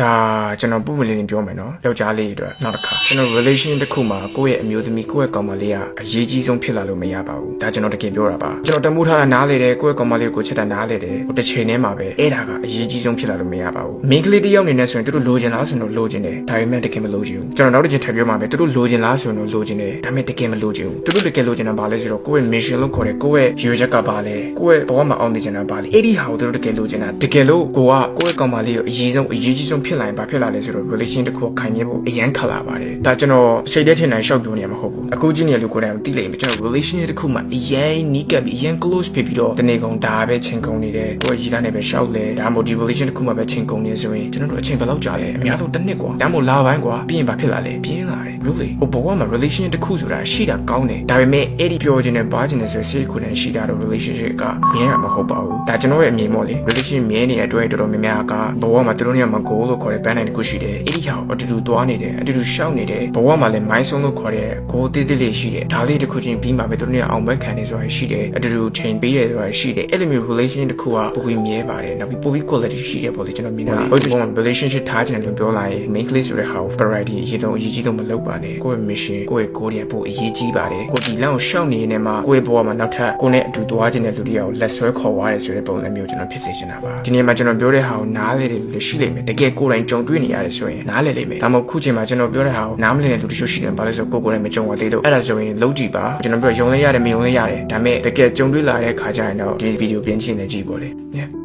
ဒါကျွန်တော်ပုံမှန်လေးနေပြောမယ်နော်ယောက်ျားလေးတွေအတွက်နောက်တစ်ခါကျွန်တော် relation တစ်ခုမှာကိုယ့်ရဲ့အမျိုးသမီးကိုယ့်ရဲ့ကောင်မလေးကအရေးကြီးဆုံးဖြစ်လာလို့မရပါဘူးဒါကျွန်တော်တကယ်ပြောတာပါကျွန်တော်တမိုးထားတာနားလေတယ်ကိုယ့်ရဲ့ကောင်မလေးကိုချစ်တာနားလေတယ်ဟိုတစ်ချိန်တည်းမှာပဲအဲ့ဒါကအရေးကြီးဆုံးဖြစ်လာလို့မရပါဘူးမိန်းကလေးတစ်ယောက်အနေနဲ့ဆိုရင်သူတို့လိုချင်လားဆိုရင်တော့လိုချင်တယ်ဒါပေမဲ့တကယ်မလိုချင်ဘူးကျွန်တော်နောက်တစ်ချိန်ထပ်ပြောမှာပဲသူတို့လိုချင်လားဆိုရင်တော့လိုချင်တယ်ဒါပေမဲ့တကယ်မလိုချင်ဘူးသူတို့တကယ်လိုချင်တာဘာလဲဆိုတော့ကိုယ့်ရဲ့ mission လို့ခေါ်တယ်ကိုယ့်ရဲ့ရွေချက်ကဘာလဲကိုယ့်ရဲ့ဘဝမှာအောင်မြင်ချင်တာဘာလဲအဲ့ဒီဟာကိုသူတို့တကယ်လိုချင်တာတကယ်လို့ကိုကကိုယ့်ရဲ့ကောင်မလေးကိုအရေးဆုံးအရေးကြီးဆုံးဖြစ်လာရင်ဘာဖြစ်လာလဲဆိုတော့ relation တစ်ခုကိုခိုင်မြဲဖို့အရန်ခက်လာပါတယ်ဒါကျွန်တော်စိတ်ထဲထင်တိုင်းရှောက်ပြောနေရမှာမဟုတ်ဘူးအခုကြည့်နေလို့ကိုယ်တိုင်သိလိမ့်မယ်ကျွန်တော် relation တစ်ခုမှာအရန်နီးကပ်ပြီးအရန် close ဖြစ်ပြီးတော့တနေ့ကုန်ဒါပဲချင်းကုန်နေတယ်ကိုယ်ရည်သားနဲ့ပဲရှောက်လဲဒါမှမဟုတ်ဒီ relation တစ်ခုမှာပဲချင်းကုန်နေဆိုရင်ကျွန်တော်တို့အချိန်ဘယ်လောက်ကြာလဲအများဆုံးတစ်နှစ်กว่าဒါမှမဟုတ်လပိုင်းกว่าပြီးရင်ဘာဖြစ်လာလဲပြင်းလာတယ် really ဟိုဘဝမှာ relation တစ်ခုဆိုတာရှိတာကောင်းတယ်ဒါပေမဲ့အဲ့ဒီပြောခြင်းနဲ့ဘာခြင်းနဲ့ဆိုစိတ်ကိုယ်နဲ့ရှိတာတော့ relationship ကမြဲမှာမဟုတ်ပါဘူးဒါကျွန်တော်ရဲ့အမြင်ပေါ့လေ relation မြဲနေတဲ့အတွက်တော်တော်များများကဘဝမှာသူတို့ညမှာ goal လို့ ု့ခေါ်တဲ့ band တစ်ခုရှိတယ်အဲ့ဒီဟာကိုအတူတူသွားနေတယ်အတူတူရှောက်နေတယ်ဘဝမှာလည်း milestone လို့ခေါ်တဲ့ goal တည်တည်လေးရှိတယ်ဒါလေးတစ်ခုချင်းပြီးမှပဲသူတို့ညအောင်ပွဲခံနေဆိုတာရှိတယ်အတူတူချိန်ပေးတယ်ဆိုတာရှိတယ်အဲ့လိုမျိုး relation တစ်ခုကပုံပြီးမြဲပါတယ်နောက်ပြီးပုံပြီး quality ရှိတယ်ပေါ့လေကျွန်တော်မြင်တာဟုတ်ပြီဘဝမှာ relationship ထားချင်တယ်လို့ပြောလာရင် main place ဆိုတဲ့ဟာကို variety အရေးဆုံးအရေးကြီးဆုံးမလုပ်ပါနဲ့ကိုယ့်ရဲ့ mission ကိုယ့်ရဲ့ goal တွေပိုအရေးကြီးပါတယ်ကိုဒီလမ်းကိုရှောက်နေနေမှာကိုယ့်ရဲ့ဘဝမှာနောက်ထပ်ကိုယ်နဲ့အတူသွားခြင်းတဲ့လူတွေအောင်လက်ဆွဲခေါ်သွားတယ်ဆိုတဲ့ပုံစံမျိုးကျွန်တော်ဖြစ်စေချင်တာပါဒီနေ့မှာကျွန်တော်ပြောတဲ့ဟာကိုနားလေတယ်လို့ရှိလိမ့်မယ်တကယ်ကိုယ်တိုင်ကြုံတွေ့နေရတယ်ဆိုရင်နားလေလိမ့်မယ်ဒါမှမဟုတ်ခုချိန်မှာကျွန်တော်ပြောတဲ့ဟာကိုနားမလည်တဲ့လူတချို့ရှိတယ်ဘာလို့လဲဆိုတော့ကိုယ်ကိုယ်တိုင်မကြုံရသေးလို့အဲ့ဒါဆိုရင်လုံးကြည့်ပါကျွန်တော်ပြောယုံလဲရတယ်မယုံလဲရတယ်ဒါပေမဲ့တကယ်ကြုံတွေ့လာတဲ့ခါကျရင်တော့ဒီဗီဒီယိုပြင်ချင်နေကြည့်ပေါ့လေ yeah